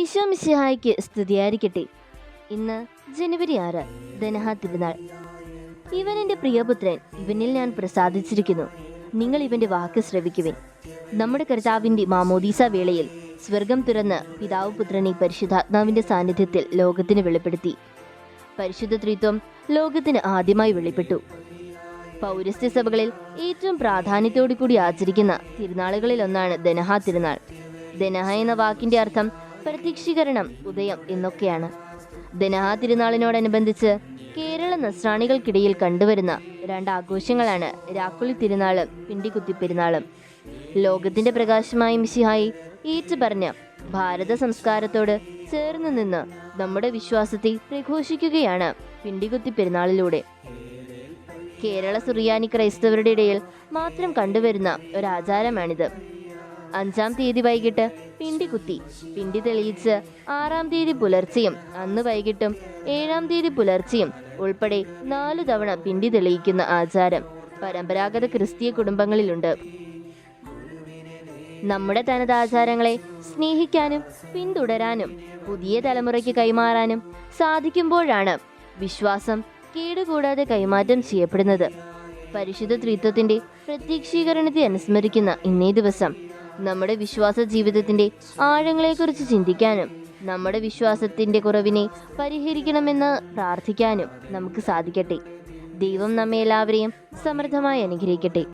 ഈശോ മിശിഹായ്ക്ക് സ്തുതിയായിരിക്കട്ടെ. ഇന്ന് ജനുവരി ആറ് ധനഹ തിരുനാൾ. ഇവൻ എന്റെ പ്രിയപുത്രൻ ഇവനിൽ ഞാൻ പ്രസാദിച്ചിരിക്കുന്നു. നിങ്ങൾ ഇവന്റെ വാക്ക് ശ്രവിക്കുവിൻ. നമ്മുടെ കർത്താവിന്റെ മാമോദീസ വേളയിൽ സ്വർഗം തുറന്ന് പിതാവ് പുത്രനെ പരിശുദ്ധാത്മാവിന്റെ സാന്നിധ്യത്തിൽ ലോകത്തിന് വെളിപ്പെടുത്തി. പരിശുദ്ധ ത്രിത്വം ലോകത്തിന് ആദ്യമായി വെളിപ്പെട്ടു. പൗരസ്ത്യ സഭകളിൽ ഏറ്റവും പ്രാധാന്യത്തോടു കൂടി ആചരിക്കുന്ന തിരുനാളുകളിൽ ഒന്നാണ് ദനഹ തിരുനാൾ. ദനഹ എന്ന വാക്കിന്റെ അർത്ഥം പ്രത്യക്ഷീകരണം ഉദയം എന്നൊക്കെയാണ്. ദനഹ തിരുനാളിനോടനുബന്ധിച്ച് കേരള നസ്രാണികൾക്കിടയിൽ കണ്ടുവരുന്ന രണ്ട് ആഘോഷങ്ങളാണ് രാക്കുളി തിരുനാളും പിണ്ടിക്കുത്തി പെരുന്നാളും. ലോകത്തിന്റെ പ്രകാശമായ മിശിഹായി ഏറ്റുപറഞ്ഞ ഭാരത സംസ്കാരത്തോട് ചേർന്ന് നിന്ന് നമ്മുടെ വിശ്വാസത്തെ പ്രഘോഷിക്കുകയാണ് പിണ്ടികുത്തി പെരുന്നാളിലൂടെ. കേരള സുറിയാനി ക്രൈസ്തവരുടെ ഇടയിൽ മാത്രം കണ്ടുവരുന്ന ഒരാചാരമാണിത്. അഞ്ചാം തീയതി വൈകിട്ട് പിണ്ടി കുത്തി. പിണ്ടി തെളിയിച്ച് ആറാം തീയതി പുലർച്ചെയും അന്ന് വൈകിട്ടും ഏഴാം തീയതി പുലർച്ചെയും ഉൾപ്പെടെ നാലു തവണ പിണ്ടി തെളിയിക്കുന്ന ആചാരം പരമ്പരാഗത ക്രിസ്തീയ കുടുംബങ്ങളിലുണ്ട്. നമ്മുടെ തനത് ആചാരങ്ങളെ സ്നേഹിക്കാനും പിന്തുടരാനും പുതിയ തലമുറയ്ക്ക് കൈമാറാനും സാധിക്കുമ്പോഴാണ് വിശ്വാസം കേടുകൂടാതെ കൈമാറ്റം ചെയ്യപ്പെടുന്നത്. പരിശുദ്ധ ത്രിത്വത്തിന്റെ പ്രത്യക്ഷീകരണത്തെ അനുസ്മരിക്കുന്ന ഇന്നേ ദിവസം നമ്മുടെ വിശ്വാസ ജീവിതത്തിന്റെ ആഴങ്ങളെക്കുറിച്ച് ചിന്തിക്കാനും നമ്മുടെ വിശ്വാസത്തിന്റെ കുറവിനെ പരിഹരിക്കണമെന്ന് പ്രാർത്ഥിക്കാനും നമുക്ക് സാധിക്കട്ടെ. ദൈവം നമ്മെ എല്ലാവരെയും സമൃദ്ധമായി അനുഗ്രഹിക്കട്ടെ.